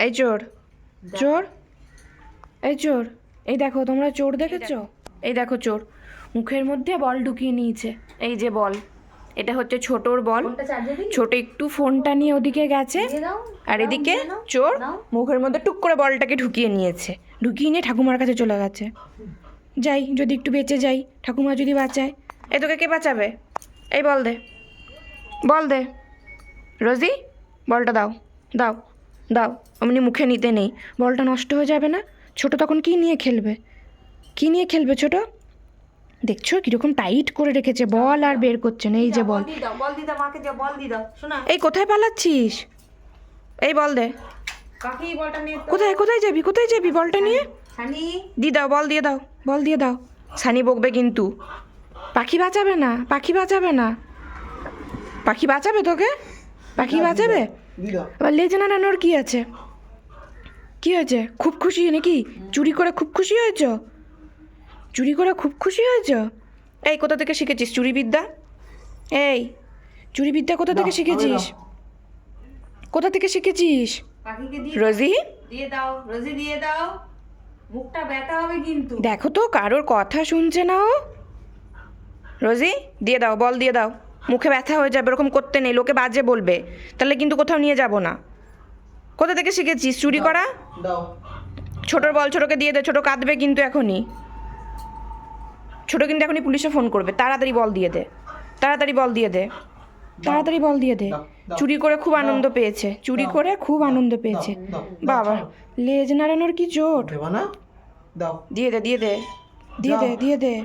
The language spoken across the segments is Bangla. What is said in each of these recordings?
এই চোর। চোর? এই চোর। এই দেখো তোমরা চোর দেখেছ? এই দেখো চোর। মুখের মধ্যে বল ঢুকিয়ে নিয়েছে। এই যে বল। এটা হচ্ছে ছোটর বল। ছোট একটু ফোনটা নিয়ে ওদিকে গেছে। আর এদিকে চোর মুখের মধ্যে টুক করে বলটাকে ঢুকিয়ে নিয়েছে। ঢুকিয়ে নিয়ে ঠাকুমার কাছে চলে গেছে। যাই যদি একটু বেঁচে যাই ঠাকুমা যদি বাঁচায়। এ তোকে কে বাঁচাবে? এই বল দে। বল দে। রোজি বলটা দাও। দাও। দাও অমনি মুখে নিতে নেই। বলটা নষ্ট হয়ে যাবে না? ছোট তখন কি নিয়ে খেলবে? কি নিয়ে খেলবে ছোট? দেখছ কীরকম টাইট করে রেখেছে বল আর বের করছে না এই যে বল। দাও বল দিয়ে দাও মাকে বল দিয়ে দাও শোনা। এই কোথায় পালাচ্ছিস? এই বল দে। কাকি বলটা নিয়ে কোথায় কোথায় যাবি কোথায় যাবি বলটা নিয়ে? সানি। দিয়ে দাও বল দিয়ে দাও বল দিয়ে দাও। সানি বকবে কিন্তু। পাখি বাঁচাবে না পাখি বাঁচাবে না। পাখি বাঁচাবে তোকে? পাখি বাঁচাবে? আবার লেজে নাড়ানোর কি আছে? কি হয়েছে? খুব খুশি নাকি? চুরি করে খুব খুশি হয়েছ? চুরি করে খুব খুশি হয়েছ? এই কোথা থেকে শিখেছিস চুরি বিদ্যা এই চুরি বিদ্যা কোথা থেকে শিখেছিস? কোথা থেকে শিখেছিস? রোজি? দিয়ে দাও রোজি দিয়ে দাও। মুখটা ব্যথা হবে কিন্তু। দেখো তো কারোর কথা শুনছে না ও। রোজি দিয়ে দাও বল দিয়ে দাও। মুখে ব্যথা হয়ে যাবে এরকম করতে নেই লোকে বাজে বলবে। তাহলে কিন্তু কোথাও নিয়ে যাব না। কোথা থেকে শিখেছিস? চুরি করা? ছোটোর বল ছোটোকে দিয়ে দে ছোটো কাঁদবে কিন্তু এখনই। ছোটো কিন্তু এখনই পুলিশে ফোন করবে তাড়াতাড়ি বল দিয়ে দে। তাড়াতাড়ি বল দিয়ে দে। তাড়াতাড়ি বল দিয়ে দে। চুরি করে খুব আনন্দ পেয়েছে চুরি করে খুব আনন্দ পেয়েছে। বাবা লেজ নাড়ানোর কি না? দিয়ে দে দিয়ে দে দিয়ে দে দিয়ে দে।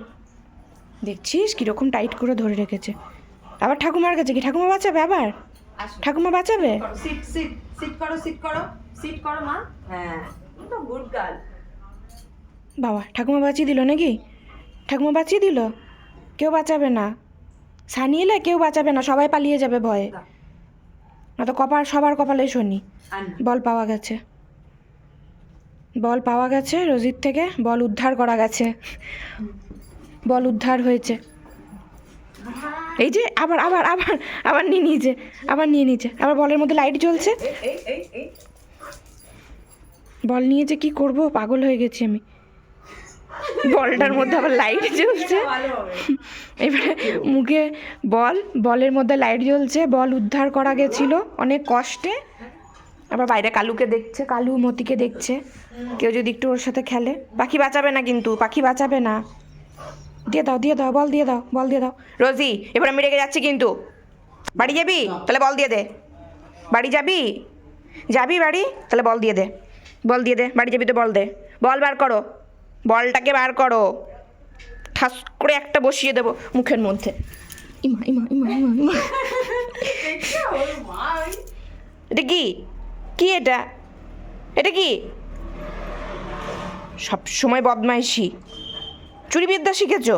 দেখছিস কীরকম টাইট করে ধরে রেখেছে। আবার ঠাকুমার কাছে কি? ঠাকুমা বাঁচাবে আবার? ঠাকুমা বাঁচাবে? সিট সিট সিট করো সিট করো সিট করো মা। হ্যাঁ তো গুড গার্ল বাবা ঠাকুমা বাঁচিয়ে দিল নাকি? ঠাকুমা বাঁচিয়ে দিল? কেউ বাঁচাবে না। সানি এলে কেউ বাঁচাবে না সবাই পালিয়ে যাবে ভয়ে। না তো কপাল সবার কপালে শনি। বল পাওয়া গেছে। বল পাওয়া গেছে রোজির থেকে। বল উদ্ধার করা গেছে। বল উদ্ধার হয়েছে। এই যে আবার আবার আবার আবার নিয়ে নিয়েছে আবার নিয়ে নিয়েছে আবার বলের মধ্যে লাইট জ্বলছে। বল নিয়ে যে কি করব? পাগল হয়ে গেছি আমি। বলটার মধ্যে আবার লাইট জ্বলছে। এবারে মুখে বল বলের মধ্যে লাইট জ্বলছে বল উদ্ধার করা গেছিল অনেক কষ্টে। আবার বাইরে কালুকে দেখছে কালু মতিকে দেখছে। কেউ যদি একটু ওর সাথে খেলে। পাখি বাঁচাবে না কিন্তু পাখি বাঁচাবে না। দিয়ে দাও দিয়ে দাও বল দিয়ে দাও বল দিয়ে দাও। রোজি এবার আমি রেগে যাচ্ছি কিন্তু। বাড়ি যাবি? তাহলে বল দিয়ে দে। বাড়ি যাবি? যাবি বাড়ি? তাহলে বল দিয়ে দে। বল দিয়ে দে বাড়ি যাবি তো বল দে। বল বার করো। বলটাকে বার করো। ঠাস করে একটা বসিয়ে দেবো মুখের মধ্যে। ইমা ইমা ইমা ইমা ইমা। এটা কি? কি এটা? এটা কি? সব সময় বদমাইশি। চুরি বিদ্যা শিখেছো?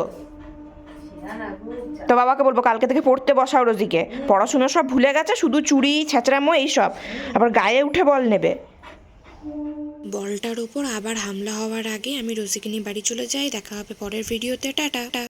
তো বাবাকে বলব, কালকে থেকে পড়তে বসাও রোজিকে পড়াশুনো সব ভুলে গেছে, শুধু চুরি, ছেঁচড়ামো, এইসব। আবার গায়ে উঠে বল নেবে। বলটার উপর আবার হামলা হওয়ার আগে আমি রোজিকে নিয়ে বাড়ি চলে যাই, দেখা হবে পরের ভিডিওতে, টাটা।